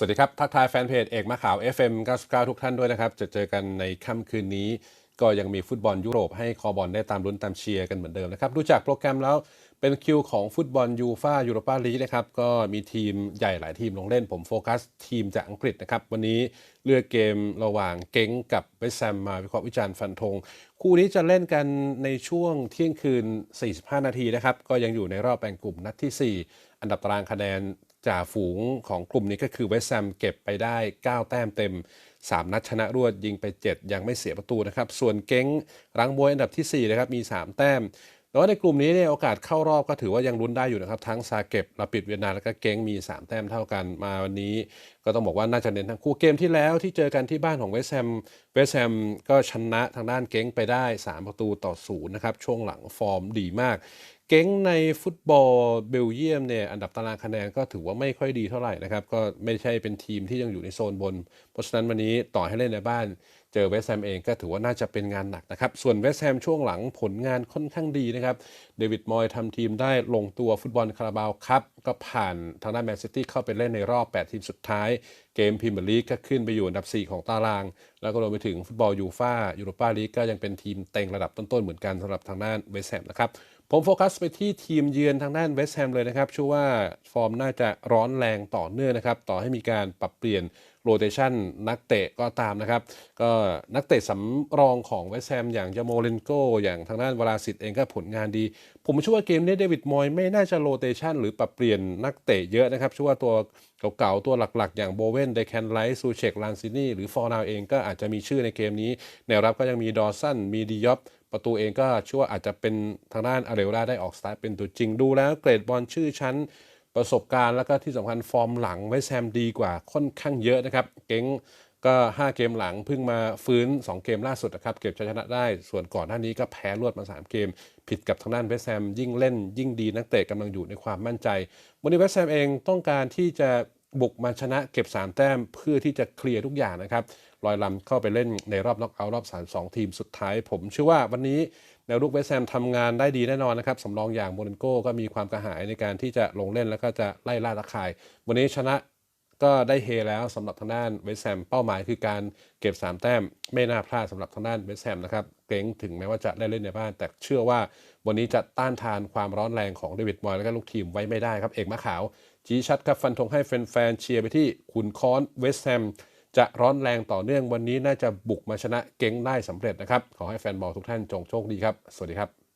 สวัสดีครับ ทักทายแฟนเพจเอกมะขาว FM 99 ทุกท่านด้วยนะครับ จะเจอกันในค่ำคืนนี้ ก็ยังมีฟุตบอลยุโรปให้คอบอลได้ตามลุ้นตามเชียร์กันเหมือนเดิมนะครับ ดูจากโปรแกรมแล้วเป็นคิวของฟุตบอลยูฟ่ายูโรปาลีกนะครับ ก็มีทีมใหญ่หลายทีมลงเล่นผมโฟกัสทีมจากอังกฤษนะครับ วันนี้เลือกเกมระหว่างเก้งกับเวสแฮมมาวิเคราะห์วิจารณ์ฟันธงคู่นี้จะเล่นกันในช่วงเที่ยงคืน 45 นาทีนะครับ ก็ยังอยู่ในรอบแบ่งกลุ่มนัดทีสี่4 อันดับตารางคะแนน จ่าฝูงของกลุ่มนี้ก็คือเวสต์แฮมเก็บไปได้ 9 แต้มเต็ม 3 นัดชนะรวดยิงไป 7 ยังไม่เสียประตูนะครับ ส่วนเก้งรังบวยอันดับทีสี่ 4 นะครับมี 3 แต้มแต่ว่าในกลุ่มนี้เนี่ยโอกาสเข้ารอบก็ถือว่ายังลุ้นได้อยู่นะครับ ทั้งซาเก็บลาปิดเวียนนาแล้วก็เก้งมี 3 แต้มเท่ากันมาวันนี้ ก็ต้องบอกว่าน่าจะเน้นทั้งคู่เกมที่แล้วที่เจอกันที่บ้านของเวสแฮมเวสแฮมก็ชนะทางด้านเก้งไปได้ 3 ประตูต่อศูนย์นะครับช่วงหลังฟอร์มดีมาก เก้งในฟุตบอลเบลเยียมเนี่ยอันดับตารางคะแนนก็ถือว่าไม่ค่อยดีเท่าไหร่นะครับ ก็ไม่ใช่เป็นทีมที่ยังอยู่ในโซนบน เพราะฉะนั้นวันนี้ต่อให้เล่นในบ้าน เจอเวสต์แฮมเองก็ถือว่าน่าจะเป็นงานหนักนะครับ ส่วนเวสต์แฮมช่วงหลังผลงานค่อนข้างดีนะครับ เดวิดมอยทำทีมได้ลงตัวฟุตบอลคาราบาวครับ ก็ผ่านทางด้านแมนซิตี้เข้าไปเล่นในรอบ 8 ทีมสุดท้าย เกมพรีเมียร์ลีกก็ขึ้นไปอยู่อันดับ 4 ของตารางแล้วก็รวมไปถึงฟุตบอลยูฟ่ายูโรปาลีกก็ยังเป็นทีมเต็งระดับต้นๆ เหมือนกันสำหรับทางด้านเวสต์แฮมนะครับผมโฟกัสไปที่ทีมเยือนทางด้านเวสต์แฮมเลยนะครับเชื่อว่าฟอร์มน่าจะร้อนแรงต่อเนื่องนะครับ ต่อให้มีการปรับเปลี่ยนโรเตชันนักเตะก็ตามนะครับ ก็นักเตะสำรองของเวสแฮมอย่างยาโมเลนโกอย่างทางด้านวราสิตเองก็ผลงานดี ผมเชื่อว่าเกมนี้เดวิดมอยไม่น่าจะโรเตชันหรือปรับเปลี่ยนนักเตะเยอะนะครับเชื่อว่าตัวเก่าๆ ตัวหลักๆ อย่างโบเวนเดแคนไลท์ซูเชกลานซินี่หรือฟอร์นาวเองก็อาจจะมีชื่อในเกมนี้ แนวรับก็ยังมีดอสันมีดิยอปประตูเองก็เชื่อว่าอาจจะเป็นทางด้านอาเรโอลาได้ออกสตาร์ทเป็นตัวจริงดูแล้วเกรดบอลชื่อชั้น ประสบการณ์แล้วก็ที่สำคัญฟอร์มหลังไว้แซมดีกว่าค่อนข้างเยอะนะครับ เก่งก็ 5 เกมหลังเพิ่งมาฟื้น 2 เกมล่าสุดนะครับ เก็บชัยชนะได้ ส่วนก่อนหน้านี้ก็แพ้รวดมา 3 เกม ผิดกับทางด้านเวสแฮมยิ่งเล่น ยิ่งดีนักเตะกำลังอยู่ในความมั่นใจ วันนี้เวสแฮมเองต้องการที่จะ บุกมาชนะเก็บ 3 แต้มเพื่อที่จะเคลียร์ทุกอย่างนะครับลอยลำเข้าไปเล่นในรอบน็อกเอาท์รอบสามสองทีมสุดท้าย ผมเชื่อว่าวันนี้แนวรุกเวสแฮมทำงานได้ดีแน่นอนนะครับสำรองอย่างโมเรนโกก็มีความกระหายในการที่จะลงเล่นแล้วก็จะไล่ล่าตะข่าย วันนี้ชนะก็ได้เฮแล้วสำหรับทางด้านเวสแฮมเป้าหมายคือการเก็บ 3 แต้มไม่น่าพลาดสำหรับทางด้านเวสแฮมนะครับ เกรงถึงแม้ว่าจะได้เล่นในบ้าน แต่เชื่อว่าวันนี้จะต้านทานความร้อนแรงของเดวิดมอยและก็ลูกทีมไว้ไม่ได้ครับ เอกมะขาว ชี้ชัดครับฟันธงให้แฟนๆเชียร์ไปที่ขุนค้อนเวสต์แฮมจะร้อนแรงต่อเนื่องวันนี้น่าจะบุกมาชนะเก้งได้สำเร็จนะครับ ขอให้แฟนบอลทุกท่านจงโชคดีครับ สวัสดีครับ